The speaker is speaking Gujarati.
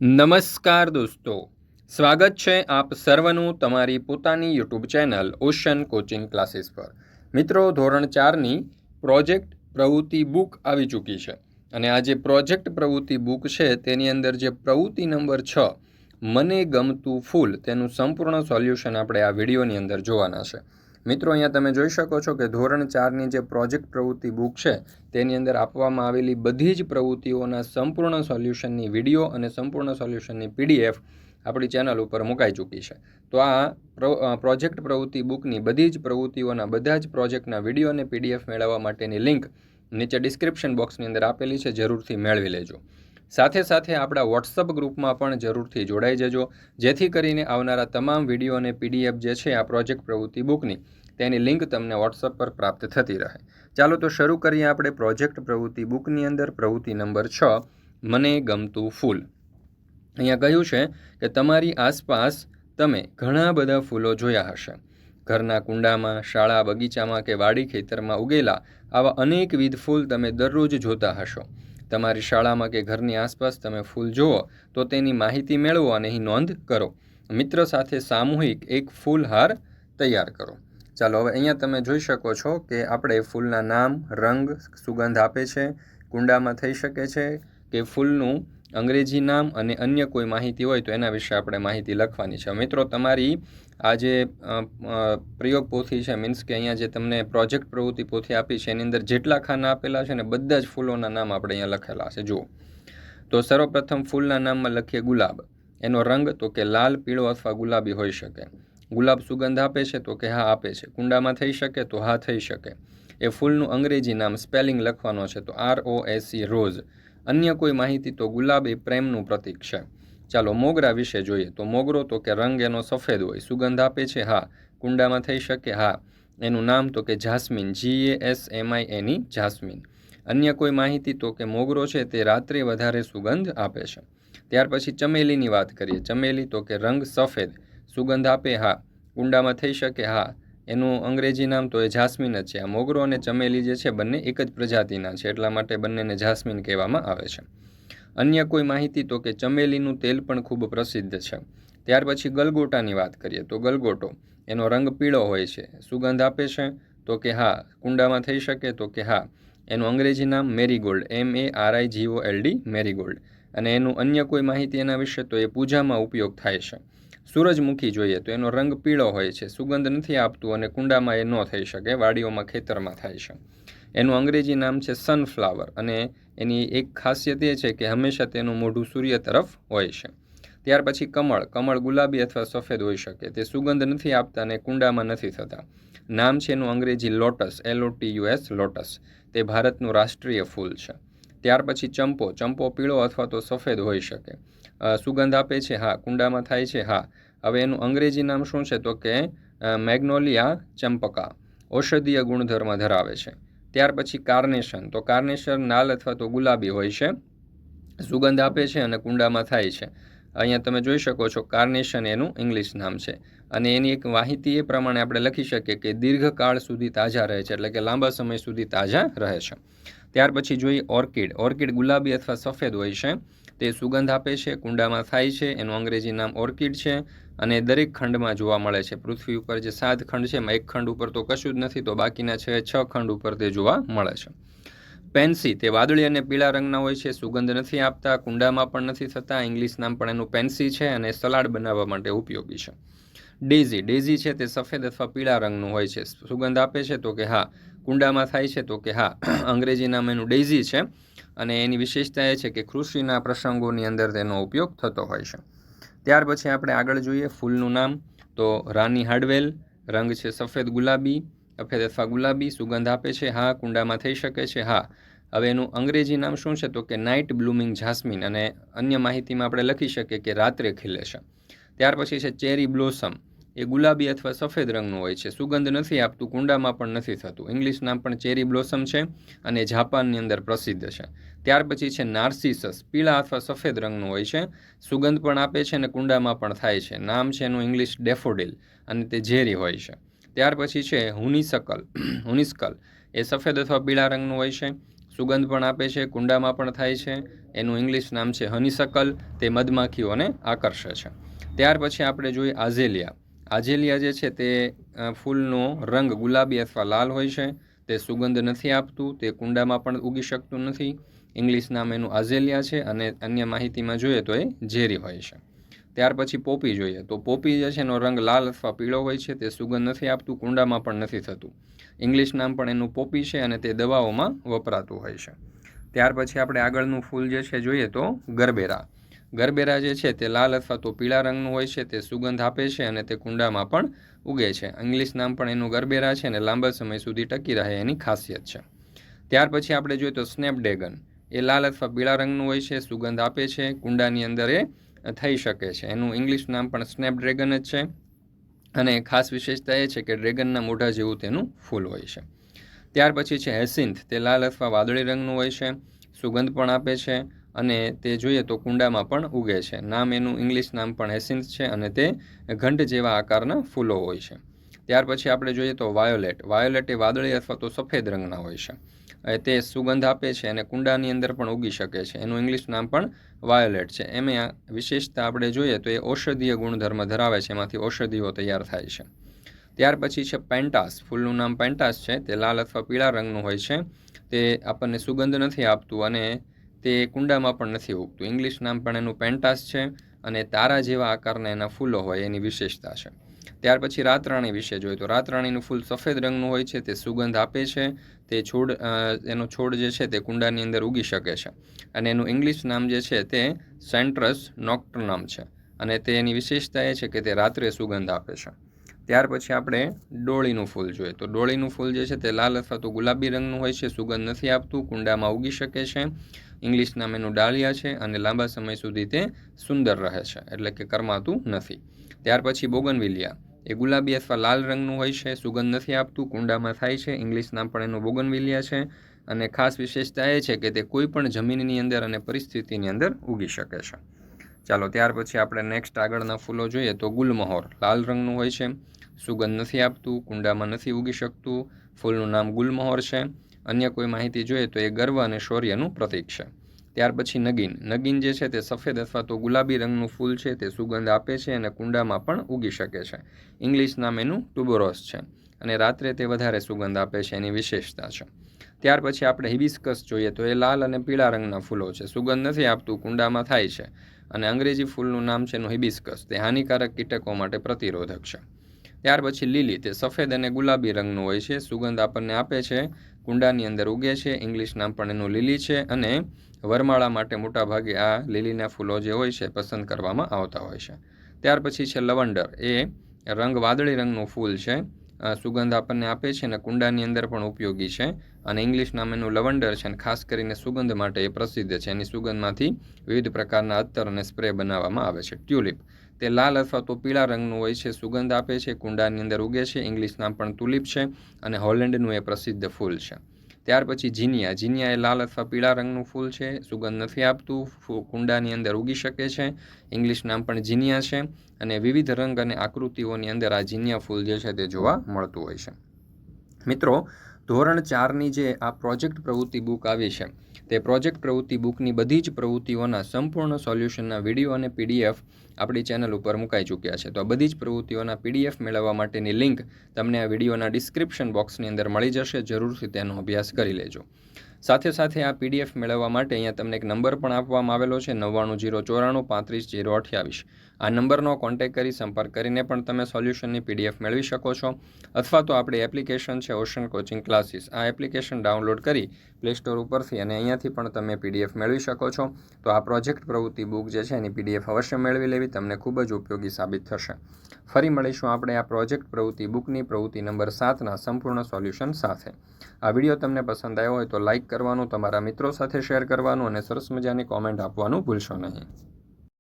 નમસ્કાર દોસ્તો. સ્વાગત છે આપ સર્વનું તમારી પોતાની YouTube channel ocean coaching classes પર. મિત્રો, ધોરણ ચારની પ્રોજેક્ટ પ્રવૃત્તિ બુક આવી ચૂકી છે. અને આ જે પ્રોજેક્ટ પ્રવૃત્તિ બુક છે, તેની અંદર જે પ્રવૃત્તિ નંબર છ, મને ગમતું ફૂલ, તેનું સંપૂર્ણ સોલ્યુશન આપણે આ વિડીયોની અંદર જોવાના છે. મિત્રો, અહીંયા તમે જોઈ શકો છો કે ધોરણ ચારની જે પ્રોજેક્ટ પ્રવૃત્તિ બુક છે, તેની અંદર આપવામાં આવેલી બધી જ પ્રવૃત્તિઓના સંપૂર્ણ સોલ્યુશનની વીડિયો અને સંપૂર્ણ સોલ્યુશનની પીડીએફ આપણી ચેનલ ઉપર મુકાઈ ચૂકી છે. તો આ પ્રોજેક્ટ પ્રવૃત્તિ બુકની બધી જ પ્રવૃત્તિઓના બધા જ પ્રોજેક્ટના વીડિયો અને પીડીએફ મેળવવા માટેની લિંક નીચે ડિસ્ક્રિપ્શન બોક્સની અંદર આપેલી છે, જરૂરથી મેળવી લેજો. સાથે સાથે આપણા વોટ્સઅપ ગ્રુપમાં પણ જરૂરથી જોડાઈ જજો. જેથી કરીને આવનારા તમામ વીડિયો અને પીડીએફ જે છે આ પ્રોજેક્ટ પ્રવૃત્તિ બુકની તેની લિંક તમને વોટ્સઅપ પર પ્રાપ્ત થતી રહે. ચાલો તો શરૂ કરીએ આપણે પ્રોજેક્ટ પ્રવૃત્તિ બુકની અંદર. પ્રવૃત્તિ નંબર છ, મને ગમતું ફૂલ અહીંયા કહ્યું છે કે તમારી આસપાસ તમે ઘણા બધા ફૂલો જોયા હશે. ઘરના કુંડામાં, શાળા બગીચામાં કે વાડી ખેતરમાં ઉગેલા આવા અનેકવિધ ફૂલ તમે દરરોજ જોતા હશો. તમારી શાળામાં કે ઘરની આસપાસ તમે ફૂલ જુઓ, તો તેની માહિતી મેળવો અને અહીં નોંધ કરો. મિત્ર સાથે સામૂહિક એક ફૂલહાર તૈયાર કરો. ચાલો, હવે અહીંયા તમે જોઈ શકો છો કે આપણે ફૂલના નામ, રંગ, સુગંધ આપે છે, કુંડામાં થઈ શકે છે કે ફૂલનું અંગ્રેજી નામ અને અન્ય કોઈ માહિતી હોય તો એના વિશે આપણે માહિતી લખવાની છે. મિત્રો, તમારી આ જે પ્રયોગ પોથી છે, મીન્સ કે અહીંયા જે તમને પ્રોજેક્ટ પ્રવૃત્તિ પોથી આપી છે, એની અંદર જેટલા ખાના આપેલા છે ને બધા જ ફૂલોના નામ આપણે અહીંયા લખેલા છે. જુઓ. તો સર્વપ્રથમ ફૂલના નામમાં લખીએ ગુલાબ. એનો રંગ તો કે લાલ, પીળો અથવા ગુલાબી હોઈ શકે. ગુલાબ સુગંધ આપે છે તો કે હા આપે છે. કુંડામાં થઈ શકે તો હા થઈ શકે. એ ફૂલનું અંગ્રેજી નામ સ્પેલિંગ લખવાનો છે તો R O S C rose. અન્ય કોઈ માહિતી તો ગુલાબ એ પ્રેમનું પ્રતીક છે. ચાલો મોગરા વિશે જોઈએ. તો મોગરો તો કે રંગ એનો સફેદ હોય. સુગંધ આપે છે? હા. કુંડામાં થઈ શકે? હા. એનું નામ તો કે Jasmine. G A S M I any Jasmine. અન્ય કોઈ માહિતી તો કે મોગરો છે તે રાત્રે વધારે સુગંધ આપે છે. ત્યાર પછી ચમેલીની વાત કરીએ. ચમેલી તો કે રંગ સફેદ. સુગંધ આપે? હા. કુંડામાં થઈ શકે? હા. એનું અંગ્રેજી નામ તો એ જાસ્મીન જ છે. આ મોગરો અને ચમેલી જે છે બંને એક જ પ્રજાતિના છે, એટલા માટે બંનેને જાસ્મીન કહેવામાં આવે છે. અન્ય કોઈ માહિતી તો કે ચમેલીનું તેલ પણ ખૂબ પ્રસિદ્ધ છે. ત્યાર પછી ગલગોટાની વાત કરીએ તો ગલગોટો, એનો રંગ પીળો હોય છે. સુગંધ આપે છે તો કે હા, કુંડામાં થઈ શકે તો કે હા. એનું અંગ્રેજી નામ marigold M A R I G O L D marigold. અને એનું અન્ય કોઈ માહિતી એના વિશે તો એ પૂજામાં ઉપયોગ થાય છે. સૂરજમુખી જોઈએ તો એનો રંગ પીળો હોય છે. સુગંધ નથી આપતું અને કુંડામાં એ ન થઈ શકે, વાડીઓમાં, ખેતરમાં થાય છે. એનું અંગ્રેજી નામ છે સનફ્લાવર અને એની એક ખાસિયત એ છે કે હંમેશા તેનું મોઢું સૂર્ય તરફ હોય છે. ત્યાર પછી કમળ કમળ ગુલાબી અથવા સફેદ હોઈ શકે. તે સુગંધ નથી આપતા અને કુંડામાં નથી થતા. નામ છે એનું અંગ્રેજી lotus L O T U S lotus તે ભારતનું રાષ્ટ્રીય ફૂલ છે. ત્યાર પછી ચંપો ચંપો પીળો અથવા તો સફેદ હોઈ શકે. સુગંધ આપે છે, હા, કુંડામાં થાય છે, હા. હવે એનું અંગ્રેજી નામ શું છે? તો કે મેગ્નોલિયા ચંપકા, ઔષધીય ગુણધર્મ ધરાવે છે. ત્યાર પછી કાર્નેશન, તો કાર્નેશન નાલ અથવા તો ગુલાબી હોય છે. સુગંધ આપે છે અને કુંડામાં થાય છે. અહીંયા તમે જોઈ શકો છો કાર્નેશન એનું ઇંગ્લિશ નામ છે. અને એની એક માહિતી એ પ્રમાણે આપણે લખી શકીએ કે દીર્ઘકાળ સુધી તાજા રહે છે, એટલે કે લાંબા સમય સુધી તાજા રહે છે. ત્યાર પછી જોઈએ ઓર્કિડ. ઓર્કિડ ગુલાબી અથવા સફેદ હોય છે. તે સુગંધ આપે છે, કુંડામાં થાય છે, એનું અંગ્રેજી નામ ઓર્કિડ છે અને દરેક ખંડમાં જોવા મળે છે. પૃથ્વી ઉપર જે સાત ખંડ છે એમાં એક ખંડ ઉપર તો કશું જ નથી તો બાકીના છે છ ખંડ ઉપર તે જોવા મળે છે. પેન્સી. તે વાદળી અને પીળા રંગના હોય છે, સુગંધ નથી આપતા, કુંડામાં પણ નથી થતા, ઇંગ્લિશ નામ પણ એનું પેન્સી છે અને સલાડ બનાવવા માટે ઉપયોગી છે. ડેઝી. ડેઝી છે તે સફેદ અથવા પીળા રંગનું હોય છે. સુગંધ આપે છે તો કે હા કુંડામાં થાય છે તો કે હા, અંગ્રેજી નામ એનું ડેઝી છે અને એની વિશેષતા એ છે કે કૃષિના પ્રસંગોની અંદર તેનો ઉપયોગ થતો હોય છે. ત્યાર પછી આપણે આગળ જોઈએ ફૂલનું નામ. તો રાની હાડવેલ, રંગ છે સફેદ ગુલાબી, સફેદ અથવા ગુલાબી, સુગંધ આપે છે, હા, કુંડામાં થઈ શકે છે, હા. હવે એનું અંગ્રેજી નામ શું છે તો કે નાઇટ બ્લુમિંગ જાસ્મિન અને અન્ય માહિતીમાં આપણે લખી શકીએ કે રાત્રે ખીલે છે. ત્યાર પછી છે ચેરી બ્લોસમ. એ ગુલાબી અથવા સફેદ રંગનું હોય છે. સુગંધ નથી આપતું, કુંડામાં પણ નથી થતું. ઇંગ્લિશ નામ પણ ચેરી બ્લોસમ છે અને જાપાનની અંદર પ્રસિદ્ધ છે. ત્યાર પછી છે નાર્સિસસ, પીળા અથવા સફેદ રંગનું હોય છે. સુગંધ પણ આપે છે અને કુંડામાં પણ થાય છે. નામ છે એનું ઇંગ્લિશ ડેફોડિલ અને તે ઝેરી હોય છે. ત્યાર પછી છે હુનિસકલ, હુનિસ્કલ. એ સફેદ અથવા પીળા રંગનું હોય છે. સુગંધ પણ આપે છે, કુંડામાં પણ થાય છે. એનું ઇંગ્લિશ નામ છે હનીસકલ. તે મધમાખીઓને આકર્ષે છે. ત્યાર પછી આપણે જોઈએ આઝેલિયા. આઝેલિયા જે છે તે ફૂલનો રંગ ગુલાબી અથવા લાલ હોય છે. તે સુગંધ નથી આપતું, તે કુંડામાં પણ ઉગી શકતું નથી. ઇંગ્લિશ નામ એનું આઝેલિયા છે અને અન્ય માહિતીમાં જોઈએ તો એ ઝેરી હોય છે. ત્યાર પછી પોપી જોઈએ. તો પોપી જે છે એનો રંગ લાલ અથવા પીળો હોય છે, તે સુગંધ નથી આપતું, કુંડામાં પણ નથી થતું. ઇંગ્લિશ નામ પણ એનું પોપી છે અને તે દવાઓમાં વપરાતું હોય છે. ત્યાર પછી આપણે આગળનું ફૂલ જે છે જોઈએ તો ગરબેરા. ગરબેરા જે છે તે લાલ અથવા તો પીળા રંગનું હોય છે, તે સુગંધ આપે છે અને તે કુંડામાં પણ ઉગે છે. ઇંગ્લિશ નામ પણ એનું ગરબેરા છે અને લાંબા સમય સુધી ટકી રહે એની ખાસિયત છે. ત્યાર પછી આપણે જોઈએ તો સ્નેપડ્રેગન. એ લાલ અથવા પીળા રંગનું હોય છે, સુગંધ આપે છે, કુંડાની અંદર એ થઈ શકે છે. એનું ઇંગ્લિશ નામ પણ સ્નેપડ્રેગન જ છે. અને ખાસ વિશેષતા એ છે કે ડ્રેગનના મોઢા જેવું તેનું ફૂલ હોય છે. ત્યાર પછી છે હેસિન્થ તે લાલ અથવા વાદળી રંગનું હોય છે. સુગંધ પણ આપે છે. અને તે જોઈએ તો કુંડામાં પણ ઉગે છે. નામ એનું ઇંગ્લિશ નામ પણ હેસિન્સ છે અને તે ઘંટ જેવા આકારના ફૂલો હોય છે. ત્યાર પછી આપણે જોઈએ તો વાયોલેટ. વાયોલેટ એ વાદળી અથવા તો સફેદ રંગના હોય છે. તે સુગંધ આપે છે અને કુંડાની અંદર પણ ઉગી શકે છે. એનું ઇંગ્લિશ નામ પણ વાયોલેટ છે. એમ આ વિશેષતા આપણે જોઈએ તો એ ઔષધીય ગુણધર્મ ધરાવે છે. એમાંથી ઔષધિઓ તૈયાર થાય છે. ત્યાર પછી છે પેન્ટાસ. ફૂલનું નામ પેન્ટાસ છે. તે લાલ અથવા પીળા રંગનું હોય છે. તે આપણને સુગંધ નથી આપતું અને તે કુંડામાં પણ નથી ઉગતું. ઇંગ્લિશ નામ પણ એનું પેન્ટાસ છે અને તારા જેવા આકારના એના ફૂલો હોય એની વિશેષતા છે. ત્યાર પછી રાતરાણી વિશે જોઈએ તો રાતરાણીનું ફૂલ સફેદ રંગનું હોય છે, તે સુગંધ આપે છે, તે છોડ એનો છોડ જે છે તે કુંડાની અંદર ઉગી શકે છે. અને એનું ઇંગ્લિશ નામ જે છે તે સેન્ટ્રસ નોક્ટર્નમ છે અને તે એની વિશેષતા એ છે કે તે રાત્રે સુગંધ આપે છે. ત્યાર પછી આપણે ડોળીનું ફૂલ જોઈએ તો ડોળીનું ફૂલ જે છે તે લાલ અથવા તો ગુલાબી રંગનું હોય છે, સુગંધ નથી આપતું, કુંડામાં ઉગી શકે છે. ઇંગ્લિશ નામ એનું ડાળિયા છે અને લાંબા સમય સુધી તે સુંદર રહે છે, એટલે કે કરમાતું નથી. ત્યાર પછી બોગનવિલિયા. એ ગુલાબી અથવા લાલ રંગનું હોય છે, સુગંધ નથી આપતું, કુંડામાં થાય છે, ઇંગ્લિશ નામ પણ એનું બોગનવિલિયા છે અને ખાસ વિશેષતા એ છે કે તે કોઈ પણ જમીનની અંદર અને પરિસ્થિતિની અંદર ઉગી શકે છે. ચાલો, ત્યાર પછી આપણે નેક્સ્ટ આગળના ફૂલો જોઈએ તો ગુલમહોર લાલ રંગનું હોય છે, સુગંધ નથી આપતું, કુંડામાં નથી ઉગી શકતું, ફૂલનું નામ ગુલમહોર છે. અન્ય કોઈ માહિતી જોઈએ તો એ ગર્વ અને શૌર્યનું પ્રતીક છે. ત્યાર પછી નગીન. નગીન જે છે તે સફેદ અથવા તો ગુલાબી રંગનું ફૂલ છે, તે સુગંધ આપે છે અને કુંડામાં પણ ઉગી શકે છે. ઇંગ્લિશ નામ એનું ટુબોરોસ છે અને રાત્રે તે વધારે સુગંધ આપે છે એની વિશેષતા છે. ત્યાર પછી આપણે હિબિસ્કસ જોઈએ તો એ લાલ અને પીળા રંગના ફૂલો છે. સુગંધ નથી આપતું, કુંડામાં થાય છે અને અંગ્રેજી ફૂલનું નામ છે એનું હિબિસ્કસ. તે હાનિકારક કીટકો માટે પ્રતિરોધક છે. ત્યાર પછી લીલી તે સફેદ અને ગુલાબી રંગનું હોય છે. સુગંધ આપણને આપે છે. કુંડાની અંદર ઉગે છે. ઇંગ્લિશ નામ પણ એનું લીલી છે અને વરમાળા માટે મોટાભાગે આ લીલીના ફૂલો જે હોય છે પસંદ કરવામાં આવતા હોય છે. ત્યાર પછી છે લવંડર. એ રંગ વાદળી રંગનું ફૂલ છે. સુગંધ આપણને આપે છે અને કુંડાની અંદર પણ ઉપયોગી છે અને ઇંગ્લિશ નામ એનું લવંડર છે અને ખાસ કરીને સુગંધ માટે એ પ્રસિદ્ધ છે. એની સુગંધમાંથી વિવિધ પ્રકારના અત્તર અને સ્પ્રે બનાવવામાં આવે છે. ટ્યુલિપ. તે લાલ અથવા તો પીળા રંગનું હોય છે, સુગંધ આપે છે, કુંડાની અંદર ઉગે છે, ઇંગ્લિશ નામ પણ તુલિપ છે અને હોલેન્ડનું એ પ્રસિદ્ધ ફૂલ છે. ત્યાર પછી જીનિયા. જીનિયા એ લાલ અથવા પીળા રંગનું ફૂલ છે, સુગંધ નથી આપતું કુંડાની અંદર ઉગી શકે છે, ઇંગ્લિશ નામ પણ જીનિયા છે અને વિવિધ રંગ અને આકૃતિઓની અંદર આ જીનિયા ફૂલ જે છે તે જોવા મળતું હોય છે. મિત્રો ધોરણ ચારની જે આ પ્રોજેક્ટ પ્રવૃત્તિ બુક આવી છે, તે પ્રોજેક્ટ પ્રવૃત્તિ બુકની બધી જ પ્રવૃત્તિઓના સંપૂર્ણ સોલ્યુશનના વીડિયો અને પીડીએફ આપણી ચેનલ ઉપર મુકાઈ ચૂક્યા છે. તો આ બધી જ પ્રવૃત્તિઓના પીડીએફ મેળવવા માટેની લિંક તમને આ વિડીયોના ડિસ્ક્રિપ્શન બોક્સની અંદર મળી જશે. જરૂરથી તેનો અભ્યાસ કરી લેજો. સાથે સાથે આ પીડીએફ મેળવવા માટે અહીંયા તમને એક નંબર પણ આપવામાં આવેલો છે, નવ્વાણું જીરો ચોરાણું પાંત્રીસ જીરો અઠ્યાવીસ. આ નંબરનો કોન્ટેક કરી સંપર્ક કરીને પણ તમે સોલ્યુશનની પીડીએફ મેળવી શકો છો. અથવા તો આપણી એપ્લિકેશન છે ઓશન કોચિંગ ક્લાસીસ આ એપ્લિકેશન ડાઉનલોડ કરી પ્લે સ્ટોર ઉપરથી અને અહીંયાથી પણ તમે પીડીએફ મેળવી શકો છો. તો આ પ્રોજેક્ટ પ્રવૃત્તિ બુક જે છે, એની પીડીએફ અવશ્ય મેળવી લેવી, તમને ખૂબ જ ઉપયોગી સાબિત થશે. ફરી મળીશું આપણે આ પ્રોજેક્ટ પ્રવૃત્તિ બુકની પ્રવૃત્તિ નંબર સાતના સંપૂર્ણ સોલ્યુશન સાથે. આ વીડિયો તમને પસંદ આવ્યો હોય તો લાઇક કરવાનું તમારા મિત્રો સાથે શેર કરવાનું અને સરસ મજાની કોમેન્ટ આપવાનું ભૂલશો નહીં.